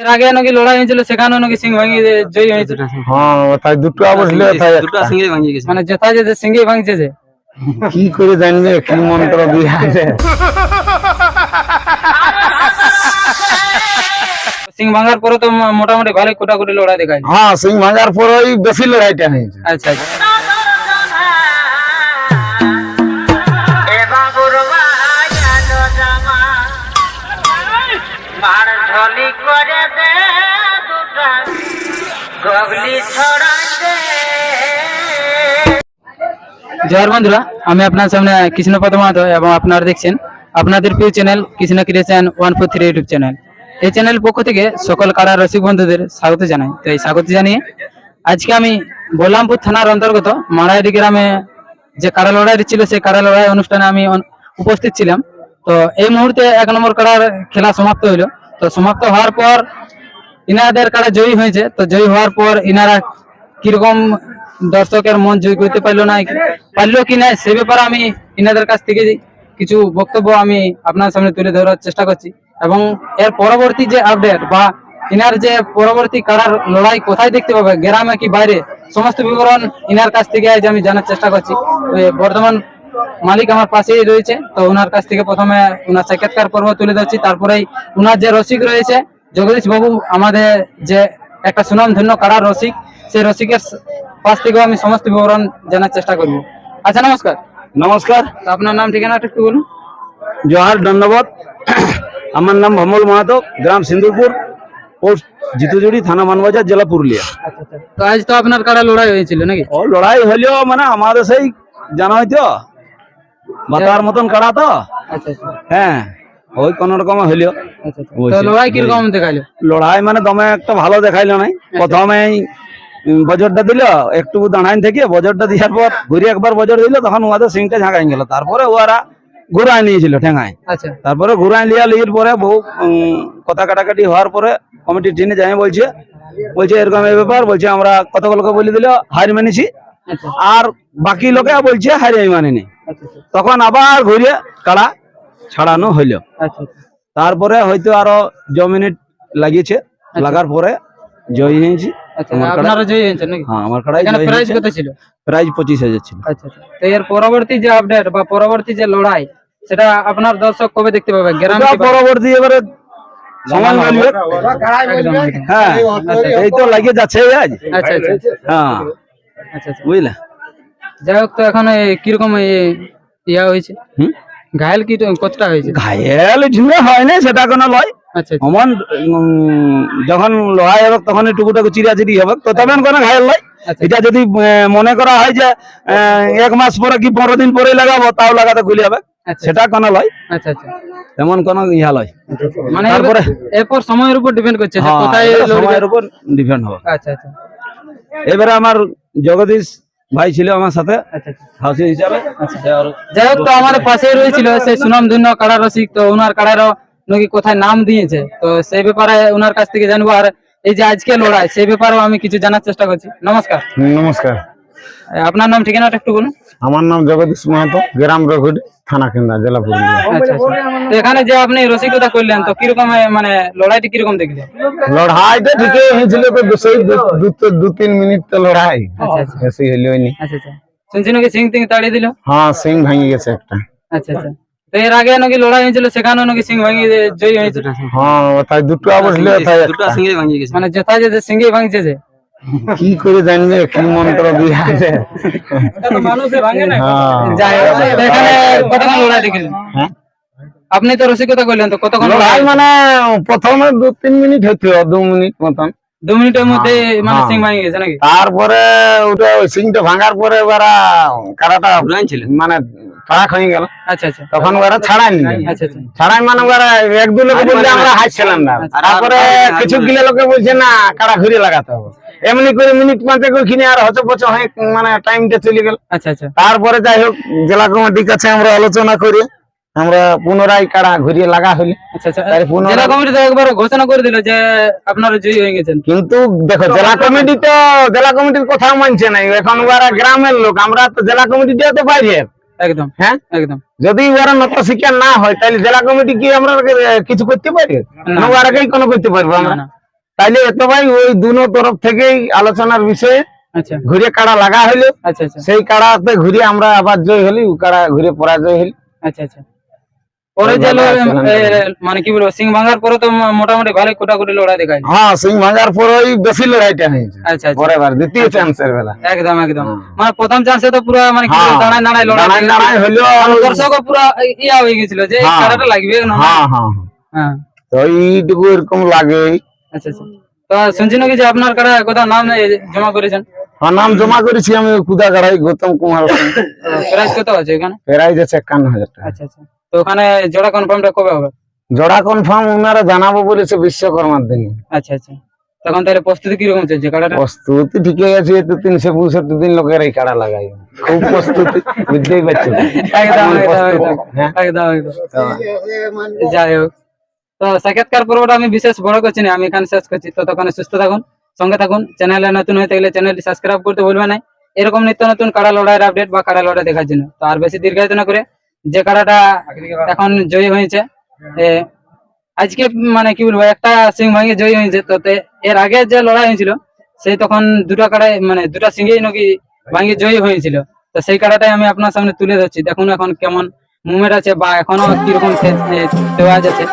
এর আগে নাকি লড়াই হয়েছিল সেখানে নাকি সিং ভাঙি জয়ী হয়েছে হ্যাঁ দুটো দুটো ভাঙিয়ে গেছে মানে যেথা যে সিংহে ভাঙছে যে। কি করে জানবে কি মন্ত্র দিয়ে আছে সিং ভাঙার পরে তো মোটামুটি ভালো কোটাকুটি লড়াই দেখায়। হ্যাঁ সিং ভাঙার পরেই বেশি লড়াইটা হয়েছে। আচ্ছা আচ্ছা। জয়ের বন্ধুরা, আমি আপনার সামনে কৃষ্ণপদ মাহাতো এবং আপনারা দেখছেন আপনাদের প্রিয় channel Krishna creation one four three YouTube channel এই চ্যানেল পক্ষ থেকে সকল কারা রসিক বন্ধুদের স্বাগত জানাই। তো এই স্বাগত জানিয়ে আজকে আমি বলরামপুর থানার অন্তর্গত মারাইডি গ্রামে যে কারা লড়াই ছিল, সেই কারা লড়াই অনুষ্ঠানে আমি উপস্থিত ছিলাম। তো এই মুহূর্তে এক নম্বর কারার খেলা সমাপ্ত হইল। তো সমাপ্ত হওয়ার পর ইনাদের কারা জয়ী হয়েছে, তো জয়ী হওয়ার পর ইনারা কীরকম দর্শকের মন জয় করতে পারল না, পারল কি না, সে ব্যাপারে আমি ইনাদের কাছ থেকে কিছু বক্তব্য আমি আপনার সামনে তুলে ধরার চেষ্টা করছি। এবং এর পরবর্তী যে আপডেট বা ইনার যে পরবর্তী কারার লড়াই কোথায় দেখতে পাবে, গ্রামে কি বাইরে, সমস্ত বিবরণ ইনার কাছ থেকে আজ আমি জানার চেষ্টা করছি। বর্তমান মালিক আমার পাশেই রয়েছে, তো ওনার কাছ থেকে প্রথমে ওনার সাক্ষাৎকার পর্ব তুলে ধরছি, তারপরেই ওনার যে রসিক রয়েছে জগদীশ বাবু আমাদের যে একটা সুনাম ধন্য কারার রসিক সেই রসিকের পাশ থেকেও আমি সমস্ত বিবরণ জানার চেষ্টা করব। আচ্ছা নমস্কার। নমস্কার। তো আপনার নাম ঠিকানাটা একটু বলুন। জোহার ধন্যবাদ আমার নাম ভমল মাহাতো গ্রাম সিন্দুরপুর পোস্ট জিতুজুড়ি থানা মানবাজার জেলা পুরুলিয়া। আচ্ছা আচ্ছা। তো আজ তো আপনার কারা লড়াই হয়েছিল নাকি? ও লড়াই হলেও মানে আমাদের সেই জানা হয়তো? বাতার মতন কারা তো? আচ্ছা আচ্ছা। হ্যাঁ। ওই কোন রকম হইলেও আচ্ছা আচ্ছা। লড়াই কীরকম দেখাইলো? লড়াই মানে দমে একটা ভালো দেখাইলো নাই। প্রথমে বজরটা দিল একটু দাঁড়াইন থেকে বজরটা দেওয়ার পর ঘুরে একবার বজর দিল তখন ওদের সিংটা ঝাঁকাই গেল। তারপরে ওরা ঘুরাই নিয়েছিল ঠেঙায়। আচ্ছা। তারপরে ঘুরাই লিয়া লিয়ার পরে বহু কথা কাটাকাটি হওয়ার পরে কমিটি টিনে যাই বলছে বলছে এরকম এই ব্যাপার বলছে আমরা কতগুলোকে বলে দিল হার মেনেছি। আচ্ছা। আর বাকি লোকে বলছে হারি আমি মানিনি। আচ্ছা আচ্ছা। তখন আবার ঘুরে কাড়া ছাড়ানো হইল। আচ্ছা আচ্ছা। তারপরে হয়তো আরও জ মিনিট লাগিয়েছে। লাগার পরে জয় হয়েছি আচ্ছা আমার হ্যাঁ প্রাইজ পঁচিশ হাজার ছিল। আচ্ছা আচ্ছা। এর পরবর্তী যে আপডেট বা পরবর্তী যে লড়াই সেটা আপনার দর্শক কবে দেখতে পাবে? গ্রামে পরবর্তী এবারে। হ্যাঁ এই তো লাগিয়ে যাচ্ছে আজ। আচ্ছা আচ্ছা। হ্যাঁ। আচ্ছা আচ্ছা। বুঝলে? যাই হোক তো এখন কীরকম ইয়া হয়েছে? হুম? ঘায়ল কি কতটা হয়েছে? ঘায়েল ঝিমে হয় না সেটা কোনো লয়। আচ্ছা আচ্ছা। অমন যখন লড়াই হবে তখন টুকুটাকু চিরাচিরি হবে তো তখন কোনো ঘায়েল লয়। আচ্ছা। এটা যদি মনে করা হয় যে এক মাস পরে কি পনেরো দিন পরে লাগাবো তাও লাগাতে হবে। আচ্ছা। সেটা কোনো লয়। আচ্ছা আচ্ছা। তেমন কোনো ইহা লয়। মানে তারপরে- এরপর সময়ের উপর ডিপেন্ড করছে হ্যাঁ, কোথায় সময়ের উপর ডিপেন্ড হবে। আচ্ছা আচ্ছা। এবারে আমার জগদীশ ভাই ছিল আমার সাথে আচ্ছা আচ্ছা। হিসাবে। যাই হোক তো আমার পাশেই রয়েছিল সেই সুনাম ধন্য কাড়া রসিক তো ওনার কাড়ারও নাকি কোথায় নাম দিয়েছে। তো সেই ব্যাপারে ওনার কাছ থেকে জানব। আর এই যে আজকে লড়াই সেই ব্যাপারেও আমি কিছু জানার চেষ্টা করছি। নমস্কার। নমস্কার। আপনার নাম ঠিকানাটা একটু বলুন। আমার নাম জগদীশ মাহাতো গ্রাম রঘুডি থানা কেন্দ্রা জেলা পুরুলিয়া। আচ্ছা আচ্ছা। তো এখানে যে আপনি রসিকতা করলেন তো কীরকম মানে লড়াইটি কীরকম দেখলেন? লড়াইটা ঠিকই হয়েছিল তো দু- দু তিন মিনিট তো লড়াই। আচ্ছা আচ্ছা। বেশি হইলেও নি আচ্ছা আচ্ছা। শুনছি নাকি সিং তিং তাড়িয়ে দিল? হ্যাঁ সিং ভাঙি গেছে একটা। আচ্ছা আচ্ছা। তো এর আগে নাকি লড়াই হয়েছিল সেখানেও নাকি সিং ভাঙি জয়ী হয়েছে হ্যাঁ দুটো বসলে ওটাই দুটো একটা। সিঙ্গে ভাঙিয়ে গেছে। মানে যেথা যে সিংহে ভাঙছে যে? কি করে জানবে কি মন্ত্র দিয়ে আছে হ্যাঁ। হ্যাঁ? আপনি তো রসিকতা করলেন তো কতক্ষণ মানে প্রথমে দু তিন মিনিট হইতো দু মিনিট মতন। দু মিনিটের মধ্যে মানে হ্যাঁ। সিং ভাঙে গেছে নাকি? তারপরে ওটা ওই সিংটা ভাঙার পরে ওরা কারাটা ছিল মানে হয়ে গেল। আচ্ছা আচ্ছা। তখন ওরা ছাড়াই নিল আচ্ছা। আচ্ছা ছাড়াই মানে ওরা এক দু লোকে বলছে আমরা হাসছিলাম না। আচ্ছা। তারপরে কিছু গিলে লোকে বলছে না কারা ঘুরে লাগাতে হবে। এমনি করে মিনিট পাঁচেক ওইখানে আর হচ্ছে পচে হয়ে মানে টাইমটা চলে গেল। আচ্ছা আচ্ছা। তারপরে যাই হোক জেলা কমিটির কাছে আমরা আলোচনা করি। আমরা পুনরায় কারা ঘুরিয়ে লাগা হইলি আচ্ছা জেলা কমিটি তো একবার ঘোষণা করে দিল যে আপনারা জয়ী হয়ে গেছেন। কিন্তু দেখো জেলা কমিটি তো জেলা কমিটির কথা মানছে নাই এখন ওরা গ্রামের লোক আমরা তো জেলা কমিটি তো বাইরে। একদম হ্যাঁ? একদম। যদি ওরা নত শিক্ষা না হয় তাহলে জেলা কমিটি কি আমরা কিছু করতে পারি? না। ওরাকেই কোনো করতে পারব আমরা। তাইলে এত ভাই ওই দুনো তরফ থেকেই আলোচনার বিষয়ে আচ্ছা। ঘুরে কাড়া লাগা হইল। আচ্ছা আচ্ছা। সেই কাড়াতে ঘুরে আমরা আবার জয় হলি কাড়া ঘুরে পরাজয় হলি। আচ্ছা আচ্ছা। পরে যে মানে কি বলব সিং ভাঙার পরে তো মোটামুটি ভালো কোটাকুটি লড়াই দেখায় হ্যাঁ সিং ভাঙার পর ওই বেশি লড়াইটা হয়েছে। আচ্ছা বার দ্বিতীয় চান্সের বেলা। একদম একদম। মানে প্রথম চান্সে তো পুরো মানে কি হ্যাঁ, দাঁড়ায় লড়াই পুরো ইয়া হয়ে গেছিল যে এই হ্যাঁ। খেলাটা লাগবে না হ্যাঁ হ্যাঁ হ্যাঁ। হ্যাঁ। তো এইটুকু এরকম লাগে আচ্ছা আচ্ছা। তো শুনছি নাকি যে আপনার কারা কোথাও নাম জমা করেছেন? হ্যাঁ নাম জমা করেছি আমি গৌতম কুমার প্রাইস কত আছে এখানে? আছে একান্ন হাজার টাকা। আচ্ছা আচ্ছা। তো ওখানে জোড়া কনফার্মটা কবে হবে? জোড়া কনফার্ম ওনারা জানাব বলেছে বিশ্বকর্মার দিন। আচ্ছা আচ্ছা। তখন তাহলে প্রস্তুতি কীরকম চলছে প্রস্তুতি ঠিকই আছে তো তিনশো পঁয়ষট্টি দিন লোকের এই কাড়া লাগাই। খুব প্রস্তুতি বুঝতেই পারছ হ্যাঁ। যাই হোক। তো সাক্ষাৎকার পর্বটা আমি বিশেষ বড় করছি না, আমি এখানে শেষ করছি। ততক্ষণে সুস্থ থাকুন, সঙ্গে থাকুন। চ্যানেলে নতুন হয়ে থাকলে চ্যানেলটি সাবস্ক্রাইব করতে ভুলবে না। এরকম নিত্য নতুন কাড়া লড়াইয়ের আপডেট বা কাড়া লড়াই দেখার জন্য। তো আর বেশি দীর্ঘায়িত না করে, যে কাড়াটা এখন জয়ী হয়েছে আজকে মানে কি বলব, একটা সিং ভাঙে জয়ী হয়েছে। তো এর আগে যে লড়াই হয়েছিল, সেই তখন দুটা কাড়াই মানে দুটা সিংহেই নাকি ভাঙে জয়ী হয়েছিল। তো সেই কাড়াটাই আমি আপনার সামনে তুলে ধরছি। দেখুন এখন কেমন মুভমেন্ট আছে বা এখনও কীরকম তেওয়াজ আছে।